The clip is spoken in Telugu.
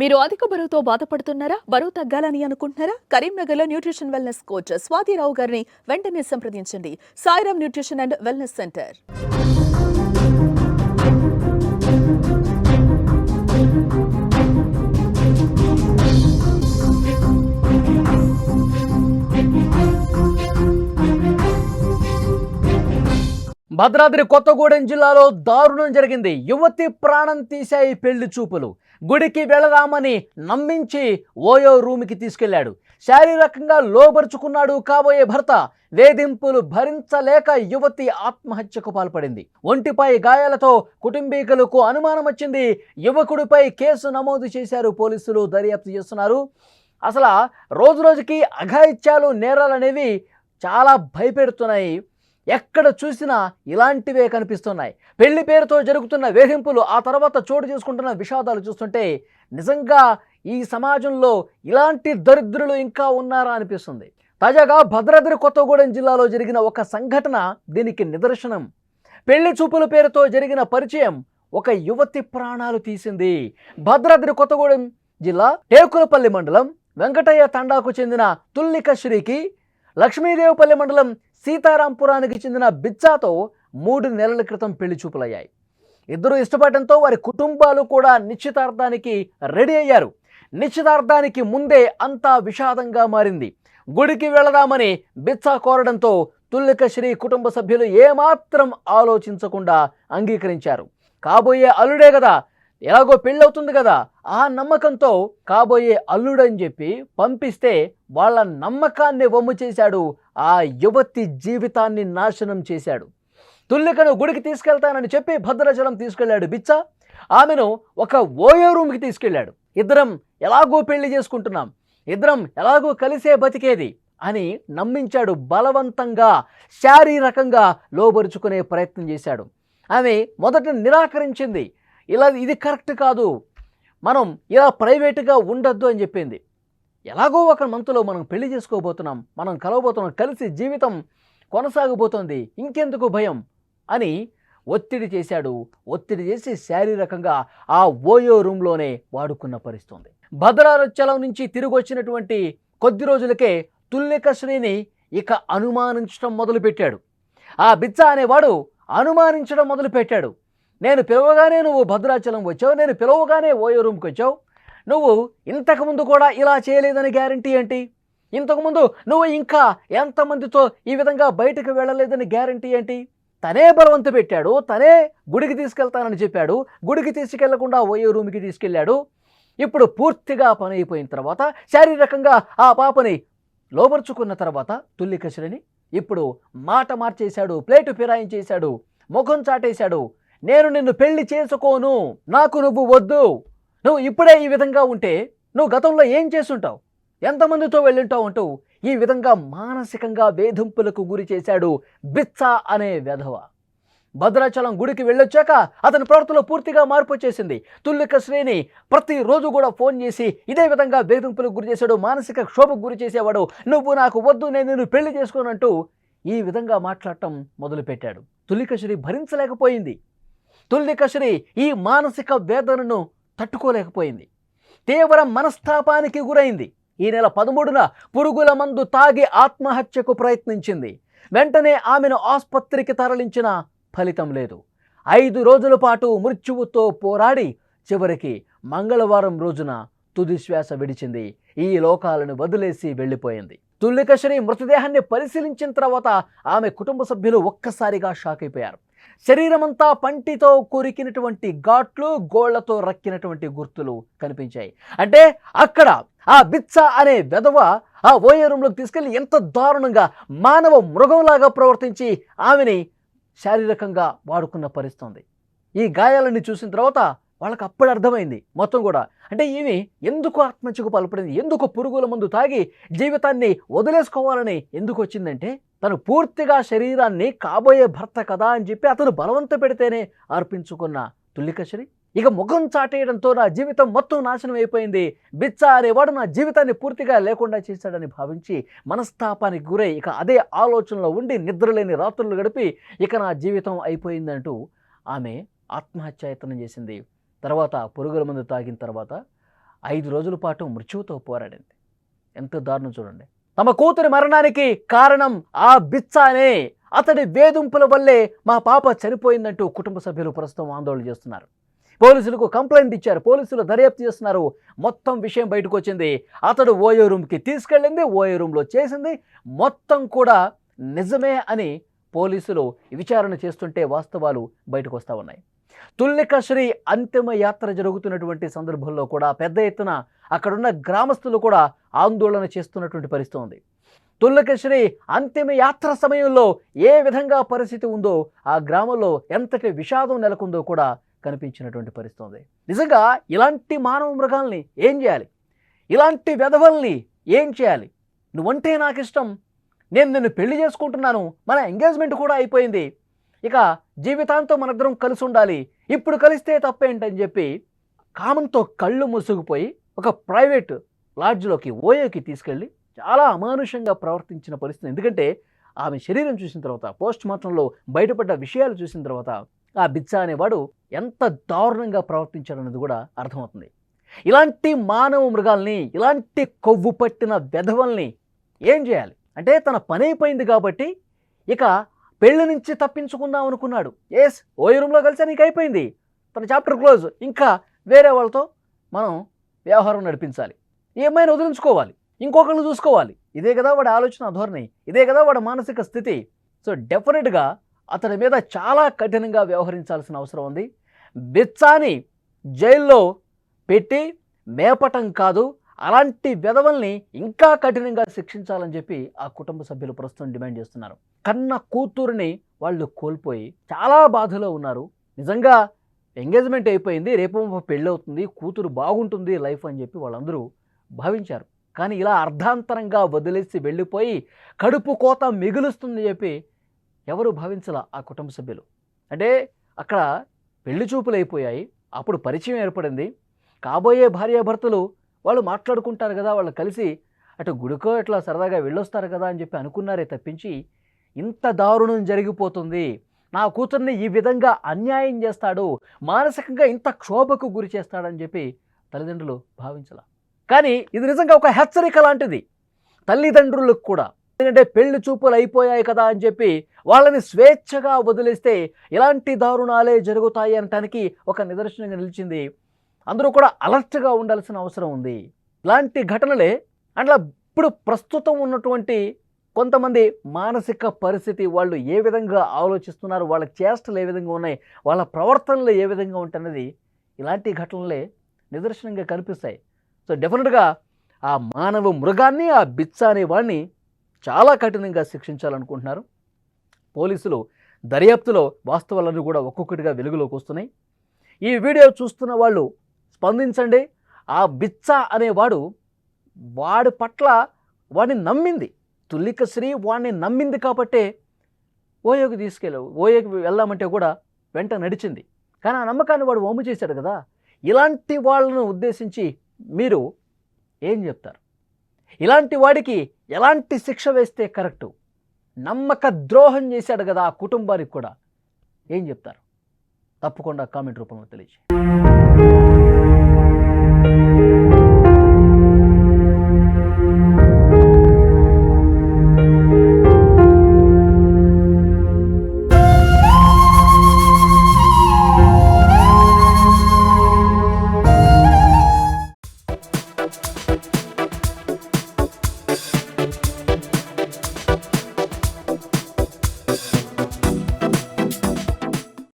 మీరు అధిక బరువుతో బాధపడుతున్నారా? బరువు తగ్గాలని అనుకుంటున్నారా? కరీంనగర్లో న్యూట్రిషన్ వెల్నెస్ కోచ్ స్వాతిరావు గారిని వెంటనే సంప్రదించండి. Sairam nutrition and wellness centre. Bhadradri Kothagudem జిల్లాలో దారుణం జరిగింది. యువతి ప్రాణం తీశాయి పెళ్ళి చూపులు. గుడికి వెళదామని నమ్మించి ఓయో రూమ్కి తీసుకెళ్ళాడు శారీరకంగా లోబరుచుకున్నాడు కాబోయే భర్త. వేధింపులు భరించలేక యువతి ఆత్మహత్యకు పాల్పడింది. ఒంటిపై గాయాలతో కుటుంబీకులకు అనుమానం వచ్చింది. యువకుడిపై కేసు నమోదు చేశారు పోలీసులు దర్యాప్తు చేస్తున్నారు. అసలు రోజు రోజుకి అఘాయిత్యాలు నేరాలు అనేవి చాలా భయపెడుతున్నాయి. ఎక్కడ చూసినా ఇలాంటివే కనిపిస్తున్నాయి. పెళ్ళి పేరుతో జరుగుతున్న వేధింపులు ఆ తర్వాత చోటు చేసుకుంటున్న విషాదాలు చూస్తుంటే నిజంగా ఈ సమాజంలో ఇలాంటి దరిద్రులు ఇంకా ఉన్నారా అనిపిస్తుంది. తాజాగా భద్రాద్రి కొత్తగూడెం జిల్లాలో జరిగిన ఒక సంఘటన దీనికి నిదర్శనం. పెళ్ళి చూపుల పేరుతో జరిగిన పరిచయం ఒక యువతి ప్రాణాలు తీసింది. భద్రాద్రి కొత్తగూడెం జిల్లా టేకులపల్లి మండలం వెంకటయ్య తండాకు చెందిన తుల్లిక శ్రీకి లక్ష్మీదేవపల్లి మండలం సీతారాంపురానికి చెందిన బిచ్చాతో మూడు నెలల క్రితం పెళ్ళి చూపులయ్యాయి. ఇద్దరు ఇష్టపడటంతో వారి కుటుంబాలు కూడా నిశ్చితార్థానికి రెడీ అయ్యారు. నిశ్చితార్థానికి ముందే అంతా విషాదంగా మారింది. గుడికి వెళదామని బిచ్చా కోరడంతో తుల్లికశ్రీ కుటుంబ సభ్యులు ఏమాత్రం ఆలోచించకుండా అంగీకరించారు. కాబోయే అల్లుడే కదా ఎలాగో పెళ్ళవుతుంది కదా ఆ నమ్మకంతో కాబోయే అల్లుడని చెప్పి పంపిస్తే వాళ్ళ నమ్మకాన్ని వమ్ము చేశాడు ఆ యువతి జీవితాన్ని నాశనం చేశాడు. తుల్లికను గుడికి తీసుకెళ్తానని చెప్పి భద్రాచలం తీసుకెళ్ళాడు బిచ్చ. ఆమెను ఒక ఓయో రూమ్కి తీసుకెళ్ళాడు. ఇద్దరం ఎలాగో పెళ్ళి చేసుకుంటున్నాం ఇద్దరం ఎలాగో కలిసే బతికేది అని నమ్మించాడు బలవంతంగా శారీరకంగా లోబరుచుకునే ప్రయత్నం చేశాడు. ఆమె మొదట నిరాకరించింది ఇలా ఇది కరెక్ట్ కాదు. మనం ఇలా ప్రైవేటుగా ఉండొద్దు అని చెప్పింది. ఎలాగో ఒక మంతులో మనం పెళ్ళి చేసుకోబోతున్నాం మనం కలవబోతున్నాం కలిసి జీవితం కొనసాగబోతోంది ఇంకెందుకు భయం అని ఒత్తిడి చేశాడు. ఒత్తిడి చేసి శారీరకంగా ఆ ఓయో రూమ్లోనే వాడుకున్న పరిస్థితుంది భద్రాచలం నుంచి తిరిగి వచ్చినటువంటి కొద్ది రోజులకే తుల్లికశ్రీని ఇక అనుమానించడం మొదలుపెట్టాడు. ఆ బిచ్చ అనేవాడు అనుమానించడం మొదలుపెట్టాడు. నేను పిలవగానే నువ్వు భద్రాచలం వచ్చావు నేను పిలవగానే ఓయో రూమ్కి వచ్చావు. నువ్వు ఇంతకుముందు కూడా ఇలా చేయలేదని గ్యారంటీ ఏంటి? ఇంతకుముందు నువ్వు ఇంకా ఎంతమందితో ఈ విధంగా బయటకు వెళ్ళలేదని గ్యారంటీ ఏంటి? తనే బలవంత పెట్టాడు తనే గుడికి తీసుకెళ్తానని చెప్పాడు గుడికి తీసుకెళ్ళకుండా ఓయో రూమ్కి తీసుకెళ్ళాడు. ఇప్పుడు పూర్తిగా పని అయిపోయిన తర్వాత శారీరకంగా ఆ పాపని లోపరుచుకున్న తర్వాత తుల్లికశులని ఇప్పుడు మాట మార్చేశాడు ప్లేటు ఫిరాయించేశాడు ముఖం చాటేశాడు నేను నిన్ను పెళ్ళి చేసుకోను. నాకు నువ్వు వద్దు. నువ్వు ఇప్పుడే ఈ విధంగా ఉంటే నువ్వు గతంలో ఏం చేసుంటావు ఎంతమందితో వెళ్ళుంటావు అంటూ ఈ విధంగా మానసికంగా వేధింపులకు గురి చేశాడు బిత్సా అనే వెధవ. భద్రాచలం గుడికి వెళ్ళొచ్చాక అతని ప్రవర్తనలో పూర్తిగా మార్పు వచ్చేసింది. తుల్లిక శ్రేణి ప్రతిరోజు కూడా ఫోన్ చేసి ఇదే విధంగా వేధింపులకు గురి చేశాడు మానసిక క్షోభకు గురి చేసేవాడు. నువ్వు నాకు వద్దు నేను నిన్ను పెళ్ళి చేసుకోనంటూ ఈ విధంగా మాట్లాడటం మొదలుపెట్టాడు. తుల్లికశ్రీ భరించలేకపోయింది. తుల్లికశ్రీ ఈ మానసిక వేదనను తట్టుకోలేకపోయింది. తీవ్ర మనస్తాపానికి గురైంది. ఈ నెల పదమూడున పురుగుల మందు తాగి ఆత్మహత్యకు ప్రయత్నించింది. వెంటనే ఆమెను ఆసుపత్రికి తరలించిన ఫలితం లేదు. ఐదు రోజుల పాటు మృత్యువుతో పోరాడి చివరికి మంగళవారం రోజున తుది శ్వాస విడిచింది. ఈ లోకాలను వదిలేసి వెళ్ళిపోయింది. తుల్లికశ్రీ మృతదేహాన్ని పరిశీలించిన తర్వాత ఆమె కుటుంబ సభ్యులు ఒక్కసారిగా షాక్ అయిపోయారు. శరీరమంతా పంటితో కొరికినటువంటి ఘాట్లు గోళ్ళతో రక్కినటువంటి గుర్తులు కనిపించాయి. అంటే అక్కడ ఆ బిచ్చ అనే వెధవ ఆ ఓయే రూమ్లోకి తీసుకెళ్ళి ఎంత దారుణంగా మానవ మృగంలాగా ప్రవర్తించి ఆమెని శారీరకంగా వాడుకున్న పరిస్థితుంది. ఈ గాయాలని చూసిన తర్వాత వాళ్ళకి అప్పుడు అర్థమైంది మొత్తం కూడా. అంటే ఈమె ఎందుకు ఆత్మహత్యకు పాల్పడింది? ఎందుకు పురుగుల మందు తాగి జీవితాన్ని వదిలేసుకోవాలని ఎందుకు వచ్చిందంటే తను పూర్తిగా శరీరాన్ని కాబోయే భర్త కదా అని చెప్పి అతను బలవంత పెడితేనే అర్పించుకున్న తుల్లికశ్రీ. ఇక ముఖం చాటేయడంతో నా జీవితం మొత్తం నాశనం అయిపోయింది. బిచ్చ అనేవాడు నా జీవితాన్ని పూర్తిగా లేకుండా చేశాడని భావించి మనస్తాపానికి గురై ఇక అదే ఆలోచనలో ఉండి నిద్రలేని రాత్రులు గడిపి ఇక నా జీవితం అయిపోయిందంటూ ఆమె ఆత్మహత్యాయత్నం చేసింది. తర్వాత పురుగుల మందు తాగిన తర్వాత ఐదు రోజుల పాటు మృత్యువుతో పోరాడింది. ఎంత దారుణం చూడండి. తమ కూతురి మరణానికి కారణం ఆ బిచ్చానే. అతడి వేధింపుల వల్లే మా పాప చనిపోయిందంటూ కుటుంబ సభ్యులు ప్రస్తుతం ఆందోళన చేస్తున్నారు. పోలీసులకు కంప్లైంట్ ఇచ్చారు. పోలీసులు దర్యాప్తు చేస్తున్నారు. మొత్తం విషయం బయటకు వచ్చింది. అతడు ఓయో రూమ్కి తీసుకెళ్ళింది ఓయో రూమ్లో చేసింది. మొత్తం కూడా నిజమే అని పోలీసులు విచారణ చేస్తుంటే వాస్తవాలు బయటకు వస్తూ ఉన్నాయి. తుల్లికశ్రీ అంతిమ యాత్ర జరుగుతున్నటువంటి సందర్భంలో కూడా పెద్ద ఎత్తున అక్కడున్న గ్రామస్తులు కూడా ఆందోళన చేస్తున్నటువంటి పరిస్థితి ఉంది తుల్లకశ్రీ అంతిమ యాత్ర సమయంలో ఏ విధంగా పరిస్థితి ఉందో ఆ గ్రామంలో ఎంతటి విషాదం నెలకొందో కూడా కనిపించినటువంటి పరిస్థితి ఉంది నిజంగా ఇలాంటి మానవ మృగాల్ని ఏం చేయాలి? ఇలాంటి వెధవల్ని ఏం చేయాలి? నువ్వంటే నాకు ఇష్టం నేను నిన్ను పెళ్ళి చేసుకుంటున్నాను. మన ఎంగేజ్మెంట్ కూడా అయిపోయింది. ఇక జీవితాంతం మనిద్దరం కలిసి ఉండాలి. ఇప్పుడు కలిస్తే తప్పేంటని చెప్పి కామంతో కళ్ళు ముసుగుపోయి ఒక ప్రైవేట్ లాడ్జ్లోకి ఓయోకి తీసుకెళ్ళి చాలా అమానుషంగా ప్రవర్తించిన పరిస్థితి. ఎందుకంటే ఆమె శరీరం చూసిన తర్వాత పోస్ట్ మార్టంలో బయటపడ్డ విషయాలు చూసిన తర్వాత ఆ బిచ్చా అనేవాడు ఎంత దారుణంగా ప్రవర్తించాడన్నది కూడా అర్థమవుతుంది. ఇలాంటి మానవ మృగాల్ని ఇలాంటి కొవ్వు పట్టిన వెధవల్ని ఏం చేయాలి? అంటే తన పని అయిపోయింది కాబట్టి ఇక పెళ్ళి నుంచి తప్పించుకుందాం అనుకున్నాడు. ఎస్ ఓ రూమ్లో కలిసి నీకు అయిపోయింది. తన చాప్టర్ క్లోజ్ ఇంకా వేరే వాళ్ళతో మనం వ్యవహారం నడిపించాలి. ఏమైనా వదిలించుకోవాలి. ఇంకొకళ్ళు చూసుకోవాలి. ఇదే కదా వాడి ఆలోచన ధోరణి. ఇదే కదా వాడి మానసిక స్థితి. సో డెఫినెట్గా అతని మీద చాలా కఠినంగా వ్యవహరించాల్సిన అవసరం ఉంది. బిచ్చాని జైల్లో పెట్టి మేపటం కాదు అలాంటి వెధవల్ని ఇంకా కఠినంగా శిక్షించాలని చెప్పి ఆ కుటుంబ సభ్యులు ప్రస్తుతం డిమాండ్ చేస్తున్నారు. కన్న కూతురుని వాళ్ళు కోల్పోయి చాలా బాధలో ఉన్నారు. నిజంగా ఎంగేజ్మెంట్ అయిపోయింది రేపు పెళ్ళి అవుతుంది కూతురు బాగుంటుంది లైఫ్ అని చెప్పి వాళ్ళందరూ భావించారు. కానీ ఇలా అర్ధాంతరంగా వదిలేసి వెళ్ళిపోయి కడుపు కోత మిగులుస్తుంది చెప్పి ఎవరు భావించలా ఆ కుటుంబ సభ్యులు? అంటే అక్కడ పెళ్ళి చూపులు అయిపోయాయి అప్పుడు పరిచయం ఏర్పడింది. కాబోయే భార్యాభర్తలు వాళ్ళు మాట్లాడుకుంటారు కదా వాళ్ళు కలిసి అటు గుడికో ఇట్లా సరదాగా వెళ్ళొస్తారు కదా అని చెప్పి అనుకున్నారే తప్పించి ఇంత దారుణం జరిగిపోతుంది. నా కూతుర్ని ఈ విధంగా అన్యాయం చేస్తాడు మానసికంగా ఇంత క్షోభకు గురి చేస్తాడని చెప్పి తల్లిదండ్రులు భావించాల. కానీ ఇది నిజంగా ఒక హెచ్చరిక లాంటిది. తల్లిదండ్రులకు కూడా. ఎందుకంటే పెళ్ళి చూపులు అయిపోయాయి కదా అని చెప్పి వాళ్ళని స్వేచ్ఛగా వదిలేస్తే ఇలాంటి దారుణాలే జరుగుతాయి అనటానికి ఒక నిదర్శనంగా నిలిచింది. అందరూ కూడా అలర్ట్గా ఉండాల్సిన అవసరం ఉంది. ఇలాంటి ఘటనలే అట్లా ఇప్పుడు ప్రస్తుతం ఉన్నటువంటి కొంతమంది మానసిక పరిస్థితి వాళ్ళు ఏ విధంగా ఆలోచిస్తున్నారు వాళ్ళ చేష్టలు ఏ విధంగా ఉన్నాయి వాళ్ళ ప్రవర్తనలు ఏ విధంగా ఉంటున్నది ఇలాంటి ఘటనలే నిదర్శనంగా కనిపిస్తాయి. సో డెఫినెట్గా ఆ మానవ మృగాన్ని ఆ బిచ్చ అనే వాడిని చాలా కఠినంగా శిక్షించాలనుకుంటున్నారు. పోలీసులు దర్యాప్తులో వాస్తవాలన్నీ కూడా ఒక్కొక్కటిగా వెలుగులోకి వస్తున్నాయి. ఈ వీడియో చూస్తున్న వాళ్ళు స్పందించండి. ఆ బిచ్చ అనేవాడు వాడి పట్ల వాడిని నమ్మింది. తుల్లిక శ్రీ వాడిని నమ్మింది కాబట్టే ఓయోకి తీసుకెళ్ళావు. ఓయోకి వెళ్దామంటే కూడా వెంట నడిచింది. కానీ ఆ నమ్మకాన్ని వాడు వమ్ము చేశాడు కదా. ఇలాంటి వాళ్ళను ఉద్దేశించి మీరు ఏం చెప్తారు? ఇలాంటి వాడికి ఎలాంటి శిక్ష వేస్తే కరెక్టు? నమ్మక ద్రోహం చేశాడు కదా ఆ కుటుంబానికి కూడా ఏం చెప్తారు? తప్పకుండా కామెంట్ రూపంలో తెలియజేయండి.